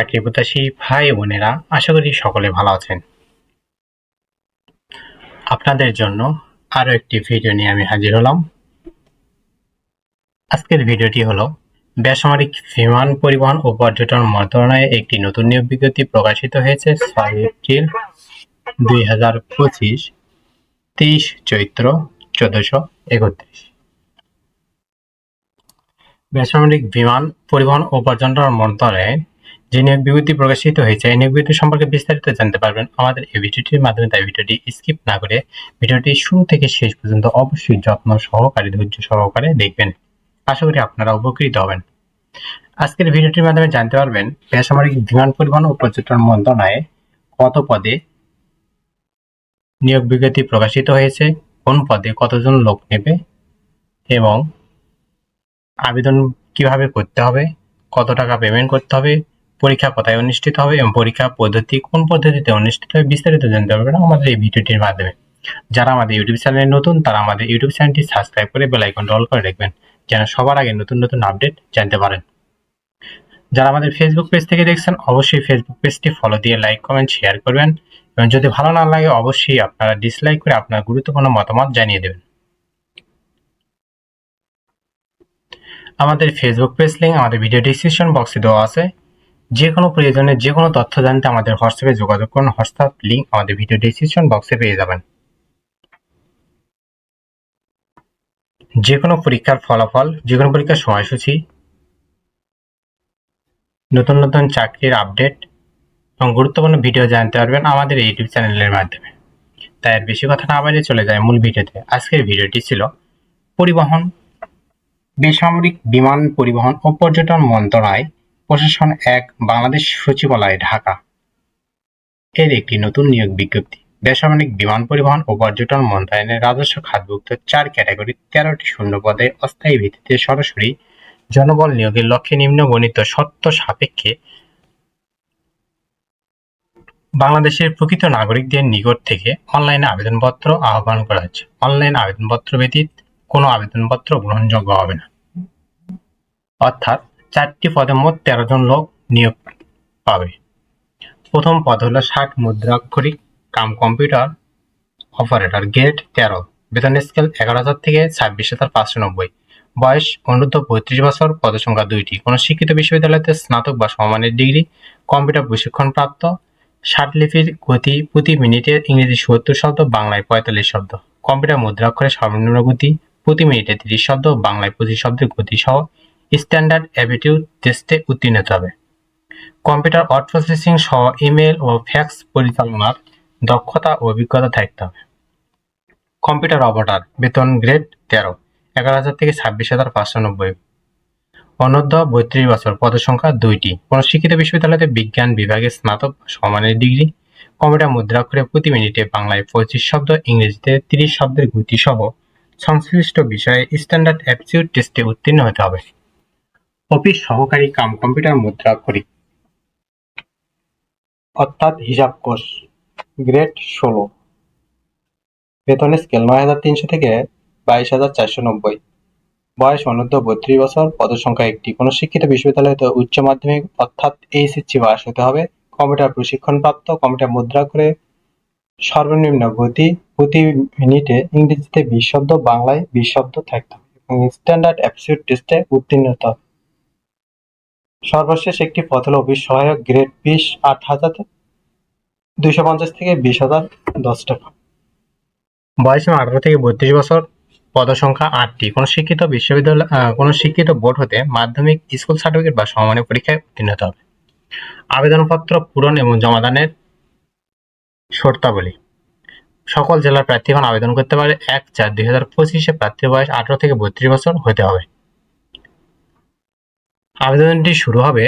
চাকরি প্রত্যাশী ভাই বোনেরা, আশা করি সকলে ভালো আছেন। আপনাদের জন্য আরও একটি ভিডিও নিয়ে আমি হাজির হলাম। আজকের ভিডিওটি হলো বেসামরিক বিমান পরিবহন ও পর্যটন মন্ত্রণালয়ে একটি নতুন নিয়োগ বিজ্ঞপ্তি প্রকাশিত হয়েছে, ছয় এপ্রিল দুই হাজার পঁচিশ, তেইশ চৈত্র চোদ্দশো একত্রিশ। বেসামরিক বিমান পরিবহন ও পর্যটন মন্ত্রণালয়ে যে নিয়োগ বিজ্ঞপ্তি প্রকাশিত হয়েছে, এই নিয়োগ বিজ্ঞপ্তি সম্পর্কে বিস্তারিত জানতে পারবেন আমাদের এই ভিডিওটির মাধ্যমে, তাই ভিডিওটি স্কিপ না করে ভিডিওটি শুরু থেকে শেষ পর্যন্ত অবশ্যই যত্ন সহকারে, ধৈর্য সহকারে দেখবেন। আশা করি আপনারা উপকৃত হবেন। আজকের ভিডিওটির মাধ্যমে জানতে পারবেন, বেসামরিক বিমান পরিবহন ও পর্যটন মন্ত্রণালয়ে কত পদে নিয়োগ বিজ্ঞপ্তি প্রকাশিত হয়েছে, কোন পদে কতজন লোক নেবে এবং আবেদন কীভাবে করতে হবে, কত টাকা পেমেন্ট করতে হবে পরীক্ষা কোথায় অনুষ্ঠিত হবে এবং পরীক্ষা পদ্ধতি কোন পদ্ধতিতে অনুষ্ঠিত হবে বিস্তারিত জানতে পারবেন আমাদের এই ভিডিওটির মাধ্যমে। যারা আমাদের ইউটিউব চ্যানেলে নতুন, তারা আমাদের ইউটিউব চ্যানেলটি সাবস্ক্রাইব করে বেল আইকনটা অল করে রাখবেন, যেন সবার আগে নতুন নতুন আপডেট জানতে পারেন। যারা আমাদের ফেসবুক পেজ থেকে দেখছেন, অবশ্যই ফেসবুক পেজটি ফলো দিয়ে লাইক কমেন্ট শেয়ার করবেন এবং যদি ভালো না লাগে, অবশ্যই আপনারা ডিসলাইক করে আপনার গুরুত্বপূর্ণ মতামত জানিয়ে দেবেন। আমাদের ফেসবুক পেজ লিঙ্ক আমাদের ভিডিও ডিসক্রিপশন বক্সে দেওয়া আছে। যে কোনো প্রয়োজনে যে কোনো তথ্য জানতে আমাদের হোয়াটসঅ্যাপে যোগাযোগ করুন। হোয়াটসঅ্যাপ লিঙ্ক আমাদের ভিডিও ডিসক্রিপশন বক্সে পেয়ে যাবেন। যে কোনো পরীক্ষার ফলাফল যে কোনো পরীক্ষার সময়সূচি, নতুন নতুন চাকরির আপডেট এবং গুরুত্বপূর্ণ ভিডিও জানতে পারবেন আমাদের ইউটিউব চ্যানেলের মাধ্যমে। তাই আর বেশি কথা না বাইরে চলে যায় মূল ভিডিওতে আজকের ভিডিওটি ছিল পরিবহন, বেসামরিক বিমান পরিবহন ও পর্যটন মন্ত্রণালয় প্রশাসন এক, বাংলাদেশ সচিবালয়, ঢাকা। এর একটি নতুন নিয়োগ বিজ্ঞপ্তি। বেসামরিক বিমান পরিবহন ও পর্যটন মন্ত্রণালয়ের রাজস্ব খাতভুক্ত চার ক্যাটাগরি তেরোটি শূন্য পদে অস্থায়ী ভিত্তিতে সরাসরি জনবল নিয়োগের লক্ষ্যে নিম্নবর্ণিত সত্য সাপেক্ষে বাংলাদেশের প্রকৃত নাগরিকদের নিকট থেকে অনলাইনে আবেদনপত্র আহ্বান করা হচ্ছে। অনলাইন আবেদনপত্র ব্যতীত কোনো আবেদনপত্র গ্রহণযোগ্য হবে না। অর্থাৎ চারটি পদে মোট তেরো জন লোক নিয়োগ পাবে। প্রথম পদ হলো ষাট মুদ্রাক্ষরিক, কাম কম্পিউটার, অপারেটর গ্রেড তেরো, বেতন স্কেল এগারো হাজার থেকে ছাব্বিশ হাজার পাঁচশো নব্বই। বয়স অনূর্ধ্ব পঁয়ত্রিশ বছর, পদসংখ্যা দুইটি। কোনো শিক্ষিত বিশ্ববিদ্যালয়তে স্নাতক বা সমমানের ডিগ্রি, কম্পিউটার প্রশিক্ষণপ্রাপ্ত ষাট লিপির গতি প্রতি মিনিটে ইংরেজি সত্তর শব্দ, বাংলায় পঁয়তাল্লিশ শব্দ। কম্পিউটার মুদ্রাক্ষরে সর্বনিম্ন গতি প্রতি মিনিটে তিরিশ শব্দ, বাংলায় পঁচিশ শব্দের গতি সহ স্ট্যান্ডার্ড অ্যাবিটিউড টেস্টে উত্তীর্ণ হতে হবে। কম্পিউটার ওয়ার্ড প্রসেসিং সহ ইমেল ও ফ্যাক্স পরিচালনার দক্ষতা ও অভিজ্ঞতা থাকতে হবে। কম্পিউটার অপারেটর বেতন গ্রেড তেরো, এগারো হাজার থেকে ছাব্বিশ হাজার পাঁচশো নব্বই। অনূর্ধ্ব বত্রিশ বছর, পদসংখ্যা দুইটি। কোনো শিক্ষিত বিশ্ববিদ্যালয়তে বিজ্ঞান বিভাগে স্নাতক সমানের ডিগ্রি। কম্পিউটার মুদ্রাক্ষরে প্রতি মিনিটে বাংলায় পঁচিশ শব্দ, ইংরেজিতে তিরিশ শব্দের গতি সহ সংশ্লিষ্ট বিষয়ে স্ট্যান্ডার্ড অ্যাপটিউড টেস্টে উত্তীর্ণ হতে হবে। অফিস সহকারী কাম কম্পিউটার মুদ্রা করি। অর্থাৎ হিসাব কোষ, গ্রেড ষোলো। বেতন স্কেল নয় হাজার তিনশো থেকে বাইশ হাজার চারশো নব্বই। বয়স অনূর্ধ্ব বত্রিশ বছর, পদসংখ্যা একটি। কোনো শিক্ষিত বিশ্ববিদ্যালয়তে উচ্চ মাধ্যমিক, অর্থাৎ এইচএসসি পাস হতে হবে। কম্পিউটার প্রশিক্ষণপ্রাপ্ত, কম্পিউটার মুদ্রা করে সর্বনিম্ন গতি প্রতি মিনিটে ইংরেজিতে বিশ শব্দ, বাংলায় বিশ শব্দ থাকতে হবে এবং স্ট্যান্ডার্ড অ্যাপসিউট টেস্টে উত্তীর্ণ হতে হবে। সর্বশেষ একটি অফিস সহায়ক গ্রেড বিশ, আট হাজার দুইশো পঞ্চাশ থেকে বিশ হাজার দশ টাকা। বয়স আঠারো থেকে বত্রিশ বছর, পদসংখ্যা আটটি। কোনো শিক্ষিত বিশ্ববিদ্যালয় কোনো শিক্ষিত বোর্ড হতে মাধ্যমিক, স্কুল সার্টিফিকেট বা সমমানের পরীক্ষায় উত্তীর্ণ হতে হবে। আবেদনপত্র পূরণ এবং জমাদানের শর্তাবলী। সকল জেলার প্রার্থীগণ আবেদন করতে পারে এক চার দুই হাজার পঁচিশে প্রার্থীর বয়স আঠারো থেকে বত্রিশ বছর হতে হবে। আবেদনটি শুরু হবে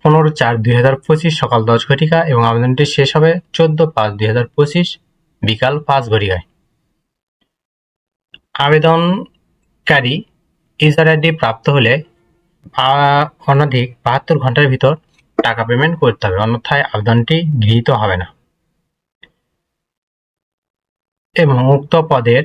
পনেরো চার দুই হাজার পঁচিশ সকাল দশ ঘটিকা এবং আবেদনটি শেষ হবে চোদ্দ পাঁচ দুই হাজার পঁচিশ বিকাল পাঁচ ঘটিকায়। আবেদনকারী ইউজার আইডি প্রাপ্ত হলে অনধিক বাহাত্তর ঘণ্টার ভিতর টাকা পেমেন্ট করতে হবে, অন্যথায় আবেদনটি গৃহীত হবে না। এবং উক্ত পদের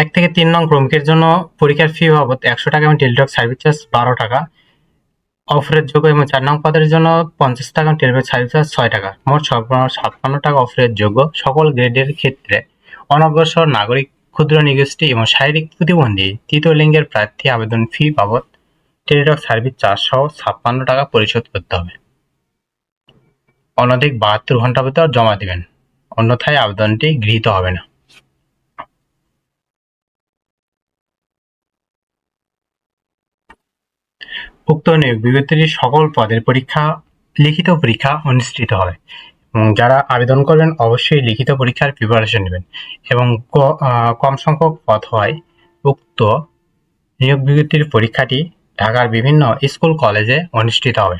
এক থেকে তিন নং ক্রমিকের জন্য পরীক্ষার ফি বাবদ একশো টাকা এবং টেলিটক সার্ভিস চার্জ বারো টাকা। অফারের যোগ্য এবং চার নং পদের জন্য পঞ্চাশ টাকা এবং টেলিটক সার্ভিস চার্জ ছয় টাকা। মোট সর্বমোট ছাপ্পান্ন টাকা অফারের যোগ্য সকল গ্রেডের ক্ষেত্রে। অনগ্রসর নাগরিক, ক্ষুদ্র নিগোষ্ঠী এবং শারীরিক প্রতিবন্ধী তৃতীয় লিঙ্গের প্রার্থী আবেদন ফি বাবদ টেলিটক সার্ভিস চার্জ সহ ছাপ্পান্ন টাকা পরিশোধ করতে হবে। অনধিক বাহাত্তর ঘণ্টা ভিতর জমা দিবেন। অন্যথায় আবেদনটি গৃহীত হবে না। উক্ত নিয়োগ বিজ্ঞপ্তির সকল পদের পরীক্ষা, লিখিত পরীক্ষা অনুষ্ঠিত হবে যারা আবেদন করবেন, অবশ্যই লিখিত পরীক্ষার প্রিপারেশন নেবেন। এবং কম সংখ্যক পদ হয়। উক্ত নিয়োগ বিজ্ঞপ্তির পরীক্ষাটি ঢাকার বিভিন্ন স্কুল, কলেজে অনুষ্ঠিত হবে।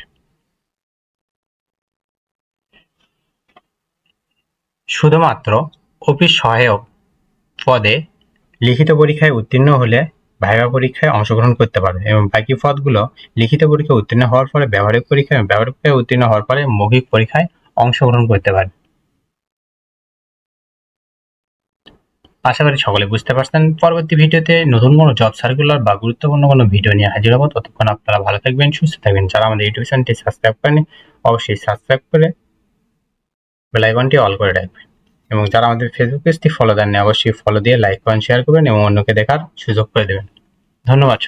শুধুমাত্র অফিস সহায়ক পদে লিখিত পরীক্ষায় উত্তীর্ণ হলে ভাইবা পরীক্ষায় অংশগ্রহণ করতে পারবে এবং বাকি পদগুলো লিখিত পরীক্ষায় উত্তীর্ণ হওয়ার পরে ব্যবহারিক পরীক্ষা এবং ব্যবহারিক পরীক্ষায় উত্তীর্ণ হওয়ার পরে মৌখিক পরীক্ষায় অংশগ্রহণ করতে পারবে আশা করি সকলে বুঝতে পারছেন, পরবর্তী ভিডিওতে নতুন কোনো জব সার্কুলার বা গুরুত্বপূর্ণ কোনো ভিডিও নিয়ে হাজির হব। ততক্ষণ আপনারা ভালো থাকবেন, সুস্থ থাকবেন। যারা আমাদের ইউটিউব চ্যানেলটি সাবস্ক্রাইব করেন অবশ্যই সাবস্ক্রাইব করে বেল আইকনটি অল করে রাখবেন। এবং যারা আমাদের ফেসবুক পেজটি ফলো দেননি, অবশ্যই ফলো দিয়ে লাইক করেন শেয়ার করবেন এবং অন্যকে দেখার সুযোগ করে দেবেন। ধন্যবাদ